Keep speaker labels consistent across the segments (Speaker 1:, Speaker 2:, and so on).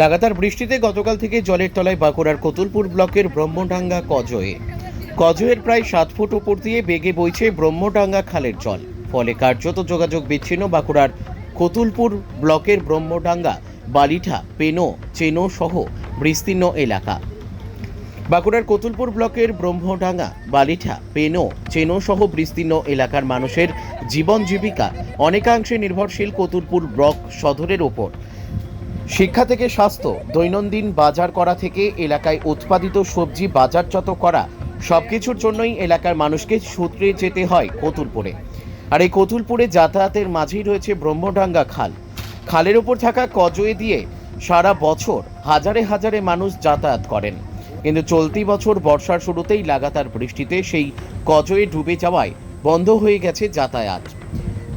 Speaker 1: লাগাতার বৃষ্টিতে গতকাল থেকে জলের তলায় বাঁকুড়ার কতুলপুর ব্লকের ব্রহ্মডাঙ্গা কজয়ে। কজয়ের প্রায় সাত ফুট উপর দিয়ে বেগে বইছে ব্রহ্মডাঙ্গা খালের জল। ফলে কার্যত যোগাযোগ বিচ্ছিন্ন বাঁকুড়ার কতুলপুর ব্লকের ব্রহ্মডাঙ্গা, বালিঠা, পেনো, চেনো সহ বিস্তীর্ণ এলাকা। বাঁকুড়ার কতুলপুর ব্লকের ব্রহ্মডাঙ্গা, বালিঠা, পেনো, চেনো সহ বিস্তীর্ণ এলাকার মানুষের জীবন জীবিকা অনেকাংশে নির্ভরশীল কতুলপুর ব্লক সদরের ওপর। শিক্ষা থেকে স্বাস্থ্য, দৈনন্দিন বাজার করা থেকে এলাকায় উৎপাদিত সবজি, বাজারজাত করা, সবকিছুর জন্যই এলাকার মানুষকে সূত্রে যেতে হয় কতুলপুরে। আর এই কতুলপুরে যাতায়াতের মাঝেই রয়েছে ব্রহ্মডাঙ্গা খাল। খালের ওপর থাকা কজয়ে দিয়ে সারা বছর হাজারে হাজারে মানুষ যাতায়াত করেন। কিন্তু চলতি বছর বর্ষার শুরুতেই লাগাতার বৃষ্টিতে সেই কজয়ে ডুবে যাওয়ায় বন্ধ হয়ে গেছে যাতায়াত।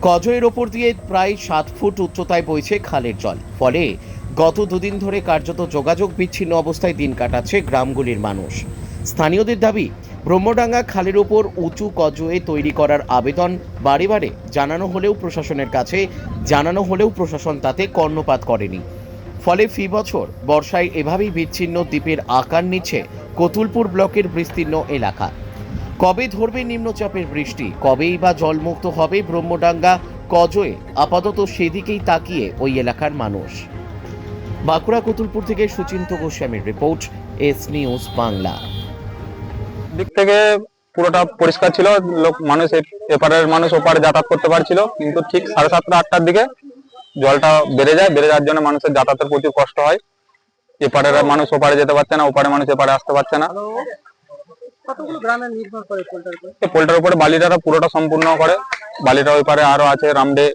Speaker 1: কজয়ের ওপর দিয়ে প্রায় সাত ফুট উচ্চতায় বইছে খালের জল। ফলে গত দুদিন ধরে কার্যত যোগাযোগ বিচ্ছিন্ন অবস্থায় দিন কাটাচ্ছে গ্রামগুলির মানুষ। স্থানীয়দের দাবি, ব্রহ্মডাঙ্গা খালের ওপর উঁচু কজয়ে তৈরি করার আবেদন বারে বারে জানানো হলেও প্রশাসনের কাছে, জানানো হলেও প্রশাসন তাতে কর্ণপাত করেনি। ফলে ফি বছর বর্ষায় এভাবেই বিচ্ছিন্ন দ্বীপের আকার নিচ্ছে কতুলপুর ব্লকের বিস্তীর্ণ এলাকা। কবে ধরবে নিম্নচাপের বৃষ্টি? কবেই বা জলমুক্ত হবে ব্রহ্মডাঙ্গা? কজয়ে? আপাতত সেদিকেই তাকিয়ে ওই এলাকার মানুষ। বাঁকুড়া কতুলপুর থেকে সুচিন্ত গোস্বামীর রিপোর্ট, এস নিউজ বাংলা।
Speaker 2: দিক থেকে পুরোটা পরিষ্কার ছিল, লোক মানুষ, এপারের মানুষ ওপারে যাতায়াত করতে পারছিল, কিন্তু ঠিক সাড়ে সাতটা, আটটার দিকে জলটা বেড়ে যায়, বেড়ে যাওয়ার জন্য মানুষের যাতায়াতের প্রচুর কষ্ট হয়। এপারের মানুষ ওপারে যেতে পারছে না, ওপারে মানুষ এপারে আসতে পারছে না।
Speaker 3: কতগুলো গ্রামে নির্ভর করে পোল্টার উপর?
Speaker 2: বালিটারা পুরোটা সম্পূর্ণ করে। বালিটা ওই পারে আরও আছে রামডে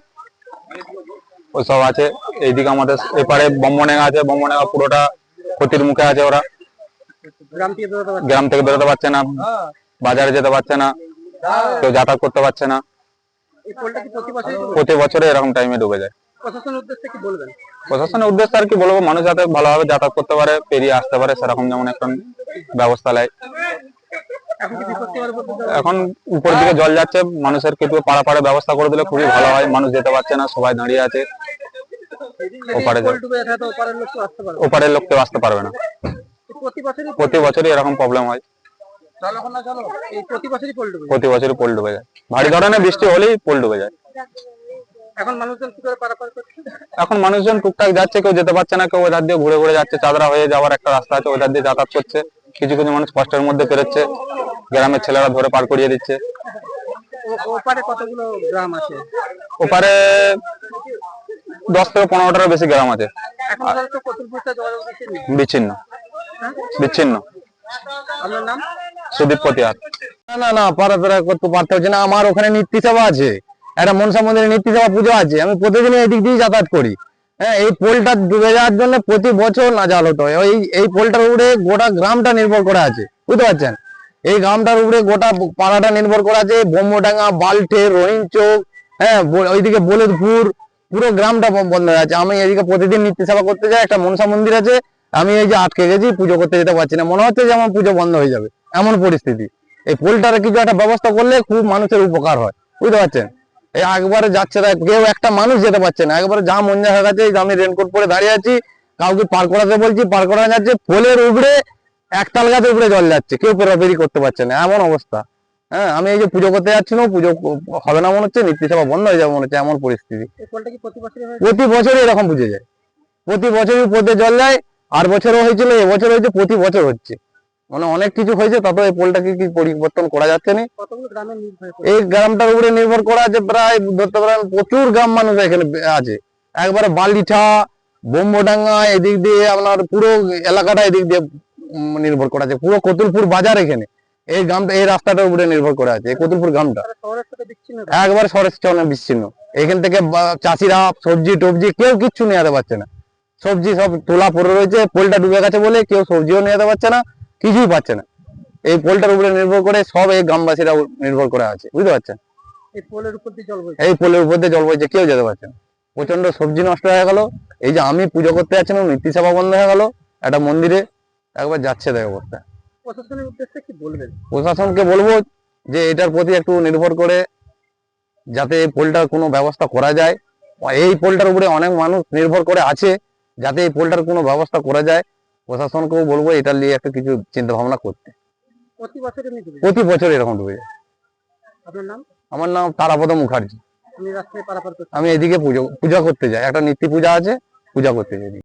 Speaker 2: ওইসব আছে। এইদিকে আমাদের এপারে বম্বনেগা আছে বম্বনেগা পুরোটা ক্ষতির মুখে আছে ওরা।
Speaker 3: গ্রাম থেকে বেরোতে পারছে
Speaker 2: না? বাজারে যেতে পারছে না। কেউ যাতায়াত করতে পারছে না।
Speaker 3: প্রতি
Speaker 2: বছরে এরকম টাইমে ডুবে যায়।
Speaker 3: প্রশাসনের উদ্দেশ্যে
Speaker 2: প্রশাসনের উদ্দেশ্যে আর কি বলব মানুষ যাতে ভালোভাবে যাতায়াত করতে পারে পেরিয়ে আসতে পারে সেরকম যেমন একটা ব্যবস্থা নেয়।
Speaker 3: এখন উপর
Speaker 2: দিকে জল যাচ্ছে মানুষের কিছু পাড়াপাড়ে ব্যবস্থা করে দিলে খুবই ভালো হয় মানুষ যেতে পারছে না সবাই দাঁড়িয়ে আছে। ওপারে
Speaker 3: ওপারের লোক তো আসতে পারবে
Speaker 2: কেউ আসতে পারবে না।
Speaker 3: প্রতি বছরই
Speaker 2: এরকম প্রবলেম হয়।
Speaker 3: প্রতি বছরই পোল ডুবে যায়।
Speaker 2: প্রতি বছরই পোল ডুবে যায়। ভারী ধরনের বৃষ্টি হলেই পোল ডুবে যায়।
Speaker 3: এখন মানুষজন কি করে পারাপার করছে?
Speaker 2: এখন মানুষজন টুকটাক যাচ্ছে কেউ যেতে পারছে না কেউ ওধার দিয়ে ঘুরে ঘুরে যাচ্ছে চাদরা হয়ে যাওয়ার একটা রাস্তা আছে ওধার দিয়ে যাতায়াত করছে। কিছু কিছু মানুষ কষ্টের মধ্যে পেরোচ্ছে। গ্রামের ছেলেরা ধরে পার করিয়ে দিচ্ছে।
Speaker 3: ওপারে কতগুলো গ্রাম আছে?
Speaker 2: ওপারে দশ থেকে পনেরোটারও বেশি গ্রাম আছে। বিচ্ছিন্ন।
Speaker 3: হ্যাঁ?
Speaker 2: বিচ্ছিন্ন।
Speaker 3: আপনার নাম?
Speaker 2: সুদীপ পতিয়ার
Speaker 4: না না না পারাপারা করতে পারতে হচ্ছে না। আমার ওখানে নিত্য সেবা আছে। একটা মনসা মন্দিরে নিত্য সেবা পুজো আছে। আমি প্রতিদিন এদিক দিয়ে যাতায়াত করি। হ্যাঁ এই পোলটা ডুবে যাওয়ার জন্য প্রতি বছর নাজাল হতো ওই এই পোলটার উপরে গোটা গ্রামটা নির্ভর করে আছে। বুঝতে পারছেন? এই গ্রামটার উপরে গোটা পাড়াটা নির্ভর করা আছে, ব্রহ্মডাঙ্গা বাল্টে রহিম চোক হ্যাঁ ওইদিকে বলদপুর, পুরো গ্রামটা বন্ধ হয়ে আছে। আমি এদিকে প্রতিদিন নিত্য সেবা করতে যাই, একটা মনসা মন্দির আছে, আমি এই যে আটকে গেছি, পুজো করতে যেতে পারছি না। মনে হচ্ছে যে আমার পুজো বন্ধ হয়ে যাবে, এমন পরিস্থিতি। এই পোলটার কিছু একটা ব্যবস্থা করলে খুব মানুষের উপকার হয়, বুঝতে পারছেন? এই একবারে যাচ্ছে না, কেউ একটা মানুষ যেতে পারছে না। একবারে যা মন হয়ে গেছে আমি রেনকোট পরে দাঁড়িয়ে আছি, কাউকে পার করাতে বলছি, পার করা যাচ্ছে পোলের উপরে একতাল গাছের উপরে জল যাচ্ছে কেউ পেরাপেরি করতে পারছে না এমন অবস্থা। হ্যাঁ আমি এই যে পুজো করতে যাচ্ছি না পুজো হবে না মনে হচ্ছে নিত্য সেবা বন্ধ হয়ে যাবে মনে হচ্ছে এমন পরিস্থিতি।
Speaker 3: প্রতি বছরই
Speaker 4: এরকম বুঝে যায়। প্রতি বছরই পথে জল যায় আর বছরও হয়েছিল এবছর হয়েছে প্রতি বছর হচ্ছে। মানে অনেক কিছু হয়েছে তাতে এই পোলটাকে কি পরিবর্তন করা যাচ্ছে না। এই গ্রামটার উপরে নির্ভর করা আছে প্রায় ধরতে পারেন প্রচুর গ্রাম মানুষ এখানে আছে। একবারে বালিঠা বোম্বডাঙ্গা এদিক দিয়ে আপনার পুরো এলাকাটা এদিক দিয়ে নির্ভর করা আছে। পুরো কতুলপুর বাজার এখানে। এই গ্রামটা এই রাস্তাটার উপরে নির্ভর করে আছে। কতুলপুর গ্রামটা।
Speaker 3: তারা শহরের সাথে বিচ্ছিন্ন
Speaker 4: একবার এখান থেকে চাষিরা সবজি টবজি কেউ কিচ্ছু নিয়ে যেতে পারছে না। সবজি সব তোলা পড়ে রয়েছে পোলটা ডুবে গেছে বলে কেউ সবজিও নিয়ে যেতে পারছে না কিছুই পাচ্ছে না। এই পোলটার উপরে নির্ভর করে সব এই গ্রামবাসীরা নির্ভর করে আছে। বুঝতে পারছেন?
Speaker 3: এই পোলের উপর দিয়ে জল বইছে।
Speaker 4: এই পোলের উপর দিয়ে জল বইছে কেউ যেতে পারছে না। প্রচণ্ড সবজি নষ্ট হয়ে গেল। এই যে আমি পুজো করতে যাচ্ছিলাম নীতি সেবা বন্ধ হয়ে গেল। একটা মন্দিরে একবার যাচ্ছে তাই অবস্থা
Speaker 3: প্রশাসনের উদ্দেশ্যে কি বলবেন?
Speaker 4: প্রশাসনকে বলব যে এটার প্রতি একটু নির্ভর করে যাতে এই পোলটার কোনো ব্যবস্থা করা যায়। এই পোলটার উপরে অনেক মানুষ নির্ভর করে আছে যাতে এই পোলটার কোনো ব্যবস্থা করা যায়। প্রশাসনকেও বলব এটা নিয়ে একটা কিছু চিন্তা ভাবনা করতে।
Speaker 3: প্রতি বছর
Speaker 4: এরকম ডুবে যায়। আমার নাম তারাপদ মুখার্জি। আমি এদিকে পুজো পূজা করতে যাই। একটা নিত্য পূজা আছে পূজা করতে যাই।